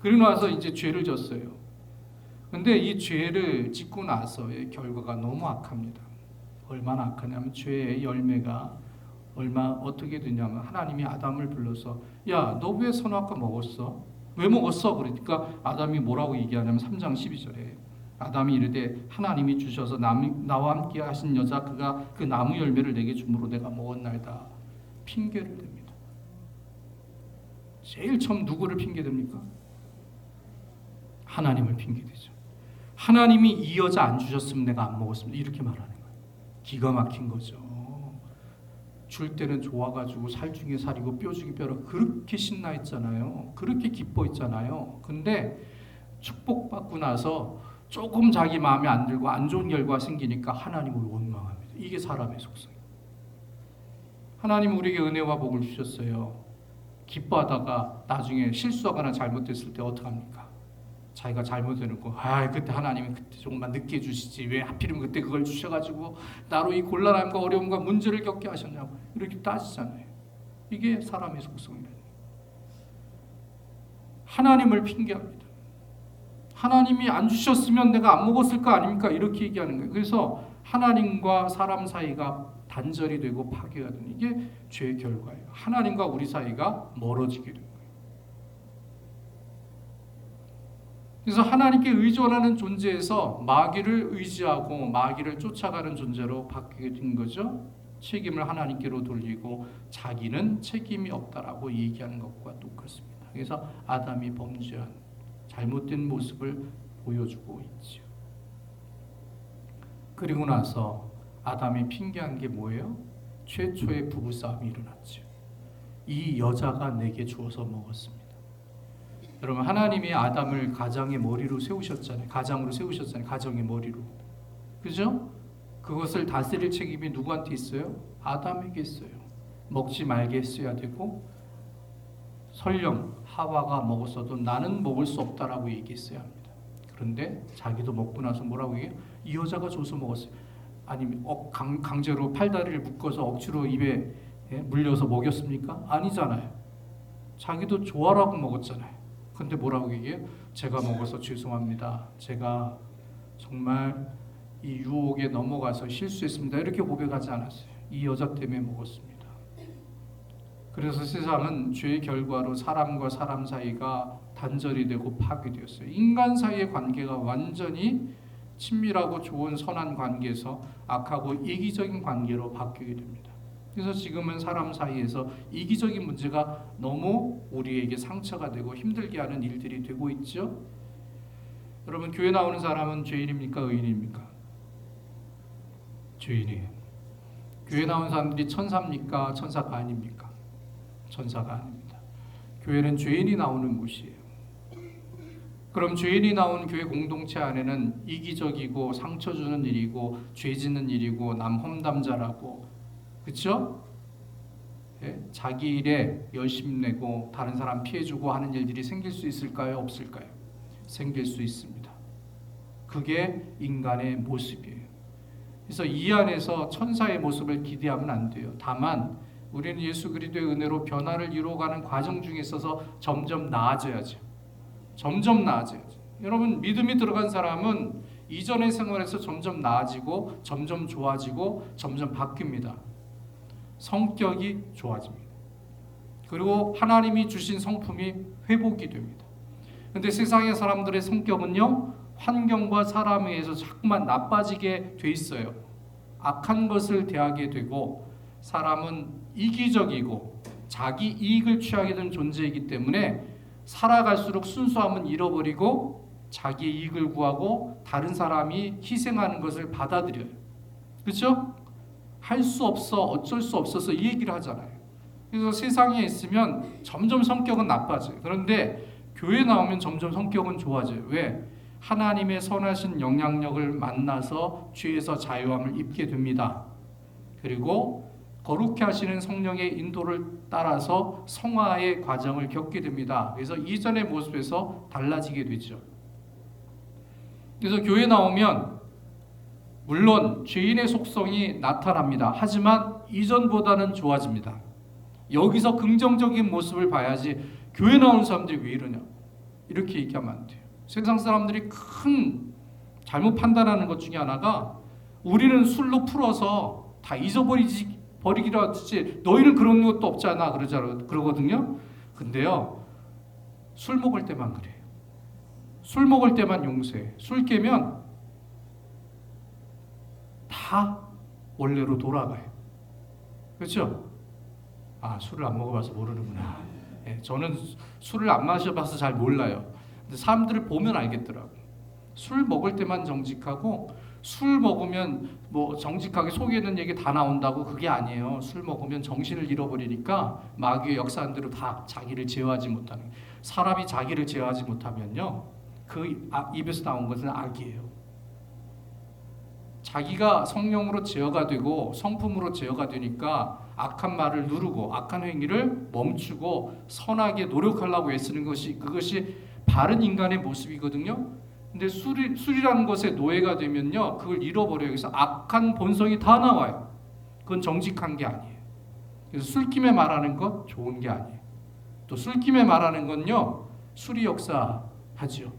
그리고 나서 이제 죄를 졌어요. 근데 이 죄를 짓고 나서의 결과가 너무 악합니다. 얼마나 악하냐면 죄의 열매가 얼마 어떻게 되냐면 하나님이 아담을 불러서 야 너 왜 선악과 먹었어? 왜 먹었어? 그러니까 아담이 뭐라고 얘기하냐면 3장 12절에 아담이 이르되 하나님이 주셔서 남, 나와 함께 하신 여자 그가 그 나무 열매를 내게 주므로 내가 먹었나이다 핑계를 댑니다. 제일 처음 누구를 핑계 댑니까? 하나님을 핑계 대죠. 하나님이 이 여자 안 주셨으면 내가 안 먹었습니다. 이렇게 말하는 거예요. 기가 막힌 거죠. 줄 때는 좋아가지고 살 중에 살이고 뼈 중에 뼈라 그렇게 신나 있잖아요. 그렇게 기뻐 있잖아요. 근데 축복받고 나서 조금 자기 마음에 안 들고 안 좋은 결과 생기니까 하나님을 원망합니다. 이게 사람의 속성이에요. 하나님 우리에게 은혜와 복을 주셨어요. 기뻐하다가 나중에 실수하거나 잘못됐을 때 어떡합니까? 자기가 잘못해놓고 아 그때 하나님이 그때 조금만 늦게 주시지 왜 하필이면 그때 그걸 주셔가지고 나로 이 곤란함과 어려움과 문제를 겪게 하셨냐고 이렇게 따지잖아요. 이게 사람의 속성이라는 거예요. 하나님을 핑계합니다. 하나님이 안 주셨으면 내가 안 먹었을 거 아닙니까? 이렇게 얘기하는 거예요. 그래서 하나님과 사람 사이가 단절이 되고 파괴가 되는 이게 죄의 결과예요. 하나님과 우리 사이가 멀어지게 됩니다. 그래서 하나님께 의존하는 존재에서 마귀를 의지하고 마귀를 쫓아가는 존재로 바뀌게 된 거죠. 책임을 하나님께로 돌리고 자기는 책임이 없다라고 얘기하는 것과 똑같습니다. 그래서 아담이 범죄한 잘못된 모습을 보여주고 있죠. 그리고 나서 아담이 핑계한 게 뭐예요? 최초의 부부 싸움이 일어났죠. 이 여자가 내게 주어서 먹었습니다. 여러분 하나님이 아담을 가장의 머리로 세우셨잖아요. 가장으로 세우셨잖아요. 가정의 머리로. 그죠? 그것을 다스릴 책임이 누구한테 있어요? 아담에게 있어요. 먹지 말게 했어야 되고 설령 하와가 먹었어도 나는 먹을 수 없다라고 얘기했어야 합니다. 그런데 자기도 먹고 나서 뭐라고 얘기해요? 이 여자가 줘서 먹었어요. 아니면 억, 강, 강제로 팔다리를 묶어서 억지로 입에 예, 물려서 먹였습니까? 아니잖아요. 자기도 좋아라고 먹었잖아요. 근데 뭐라고 얘기해요? 제가 먹어서 죄송합니다. 제가 정말 이 유혹에 넘어가서 실수했습니다. 이렇게 고백하지 않았어요. 이 여자 때문에 먹었습니다. 그래서 세상은 죄의 결과로 사람과 사람 사이가 단절이 되고 파괴되었어요. 인간 사이의 관계가 완전히 친밀하고 좋은 선한 관계에서 악하고 이기적인 관계로 바뀌게 됩니다. 그래서 지금은 사람 사이에서 이기적인 문제가 너무 우리에게 상처가 되고 힘들게 하는 일들이 되고 있죠. 여러분 교회 나오는 사람은 죄인입니까 의인입니까? 죄인이에요. 교회 나온 사람들이 천사입니까 천사가 아닙니까? 천사가 아닙니다. 교회는 죄인이 나오는 곳이에요. 그럼 죄인이 나온 교회 공동체 안에는 이기적이고 상처 주는 일이고 죄 짓는 일이고 남 험담자라고 그렇죠? 예? 자기 일에 열심 내고 다른 사람 피해 주고 하는 일들이 생길 수 있을까요? 없을까요? 생길 수 있습니다. 그게 인간의 모습이에요. 그래서 이 안에서 천사의 모습을 기대하면 안 돼요. 다만 우리는 예수 그리스도의 은혜로 변화를 이루어가는 과정 중에 있어서 점점 나아져야죠. 점점 나아져야죠. 여러분 믿음이 들어간 사람은 이전의 생활에서 점점 나아지고 점점 좋아지고 점점 바뀝니다. 성격이 좋아집니다. 그리고 하나님이 주신 성품이 회복이 됩니다. 근데 세상의 사람들의 성격은요, 환경과 사람에 의해서 자꾸만 나빠지게 돼 있어요. 악한 것을 대하게 되고, 사람은 이기적이고, 자기 이익을 취하게 된 존재이기 때문에, 살아갈수록 순수함은 잃어버리고, 자기 이익을 구하고, 다른 사람이 희생하는 것을 받아들여요. 그렇죠? 할 수 없어 어쩔 수 없어서 이 얘기를 하잖아요. 그래서 세상에 있으면 점점 성격은 나빠져요. 그런데 교회 나오면 점점 성격은 좋아져요. 왜? 하나님의 선하신 영향력을 만나서 죄에서 자유함을 입게 됩니다. 그리고 거룩해 하시는 성령의 인도를 따라서 성화의 과정을 겪게 됩니다. 그래서 이전의 모습에서 달라지게 되죠. 그래서 교회 나오면 물론 죄인의 속성이 나타납니다. 하지만 이전보다는 좋아집니다. 여기서 긍정적인 모습을 봐야지 교회 나오는 사람들이 왜 이러냐? 이렇게 얘기하면 안 돼요. 세상 사람들이 큰 잘못 판단하는 것 중에 하나가 우리는 술로 풀어서 다 잊어버리지 버리기로 하지 너희는 그런 것도 없잖아 그러잖아 그러거든요. 근데요 술 먹을 때만 그래요. 술 먹을 때만 용서해. 술 깨면 다 원래로 돌아가요. 그렇죠? 아 술을 안 먹어봐서 모르는구나. 예, 저는 수- 술을 안 마셔봐서 잘 몰라요. 근데 사람들을 보면 알겠더라고. 술 먹을 때만 정직하고 술 먹으면 뭐 정직하게 속에 있는 얘기 다 나온다고 그게 아니에요. 술 먹으면 정신을 잃어버리니까 마귀의 역사한 대로 다 자기를 제어하지 못하는. 사람이 자기를 제어하지 못하면요, 그 아- 입에서 나온 것은 악이에요. 자기가 성령으로 제어가 되고 성품으로 제어가 되니까 악한 말을 누르고 악한 행위를 멈추고 선하게 노력하려고 애쓰는 것이 그것이 바른 인간의 모습이거든요. 근데 술이, 술이라는 것에 노예가 되면요 그걸 잃어버려요. 그래서 악한 본성이 다 나와요. 그건 정직한 게 아니에요. 그래서 술김에 말하는 것 좋은 게 아니에요. 또 술김에 말하는 건요 술이 역사하지요.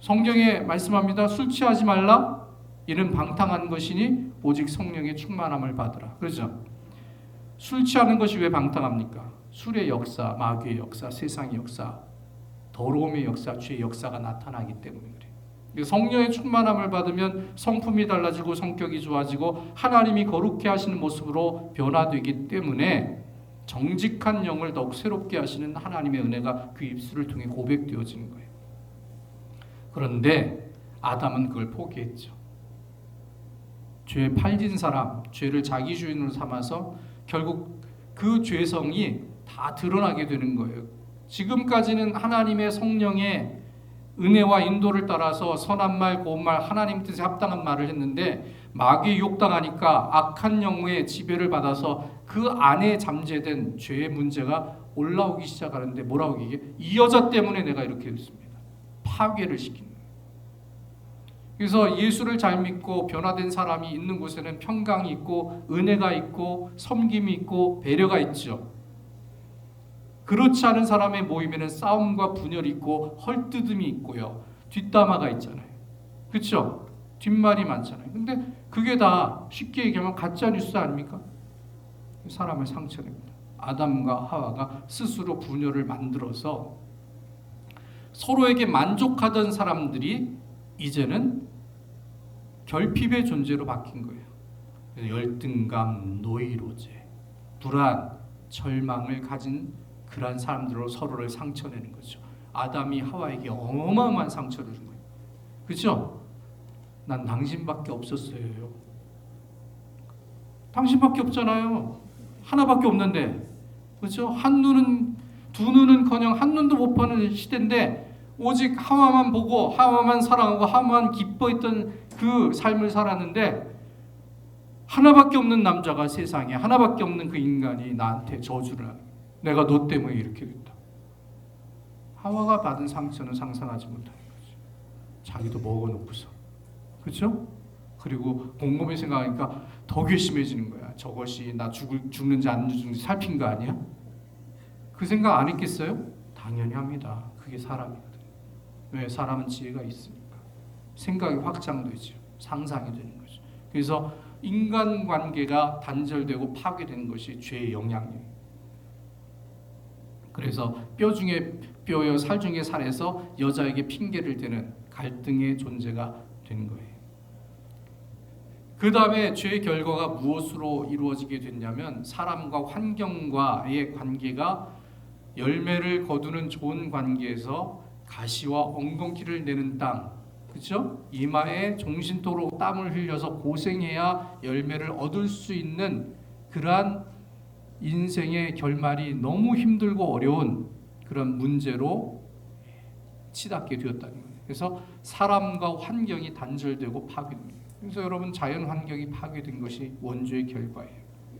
성경에 말씀합니다. 술 취하지 말라. 이는 방탕한 것이니 오직 성령의 충만함을 받으라. 그렇죠? 술 취하는 것이 왜 방탕합니까? 술의 역사, 마귀의 역사, 세상의 역사, 더러움의 역사, 죄의 역사가 나타나기 때문에 그래요. 성령의 충만함을 받으면 성품이 달라지고 성격이 좋아지고 하나님이 거룩해 하시는 모습으로 변화되기 때문에 정직한 영을 더욱 새롭게 하시는 하나님의 은혜가 그 입술을 통해 고백되어지는 거예요. 그런데 아담은 그걸 포기했죠. 죄에 팔린 사람, 죄를 자기 주인으로 삼아서 결국 그 죄성이 다 드러나게 되는 거예요. 지금까지는 하나님의 성령의 은혜와 인도를 따라서 선한 말, 고운 말, 하나님 뜻에 합당한 말을 했는데 마귀에 욕당하니까 악한 영의 지배를 받아서 그 안에 잠재된 죄의 문제가 올라오기 시작하는데 뭐라고 이게 이 여자 때문에 내가 이렇게 됐습니다. 파괴를 시키는. 그래서 예수를 잘 믿고 변화된 사람이 있는 곳에는 평강이 있고 은혜가 있고 섬김이 있고 배려가 있죠. 그렇지 않은 사람의 모임에는 싸움과 분열이 있고 헐뜯음이 있고요. 뒷담화가 있잖아요. 그렇죠? 뒷말이 많잖아요. 근데 그게 다 쉽게 얘기하면 가짜 뉴스 아닙니까? 사람을 상처냅니다. 아담과 하와가 스스로 분열을 만들어서 서로에게 만족하던 사람들이 이제는 결핍의 존재로 바뀐 거예요. 열등감, 노이로제, 불안, 절망을 가진 그러한 사람들로 서로를 상처내는 거죠. 아담이 하와에게 어마어마한 상처를 준 거예요. 그렇죠? 난 당신밖에 없었어요. 당신밖에 없잖아요. 하나밖에 없는데. 그렇죠? 한 눈은 두 눈은커녕 한 눈도 못 파는 시대인데 오직 하와만 보고 하와만 사랑하고 하와만 기뻐했던 그 삶을 살았는데 하나밖에 없는 남자가 세상에 하나밖에 없는 그 인간이 나한테 저주를 하는. 내가 너 때문에 이렇게 됐다. 하와가 받은 상처는 상상하지 못하는 거지. 자기도 먹어놓고서. 그렇죠? 그리고 곰곰이 생각하니까 더 괘씸해지는 거야. 저것이 나 죽을, 죽는지 안 죽는지 살핀 거 아니야? 그 생각 안 했겠어요? 당연히 합니다. 그게 사람이거든. 왜? 사람은 지혜가 있으니까. 생각이 확장되죠. 상상이 되는 거죠. 그래서 인간관계가 단절되고 파괴되는 것이 죄의 영향이에요. 그래서 뼈 중에 뼈여 살 중에 살에서 여자에게 핑계를 대는 갈등의 존재가 된 거예요. 그 다음에 죄의 결과가 무엇으로 이루어지게 됐냐면 사람과 환경과의 관계가 열매를 거두는 좋은 관계에서 가시와 엉겅퀴를 내는 땅, 그렇죠? 이마에 종신토록 땀을 흘려서 고생해야 열매를 얻을 수 있는 그러한 인생의 결말이 너무 힘들고 어려운 그런 문제로 치닫게 되었다는 거예요. 그래서 사람과 환경이 단절되고 파괴됩니다. 그래서 여러분 자연 환경이 파괴된 것이 원죄의 결과예요.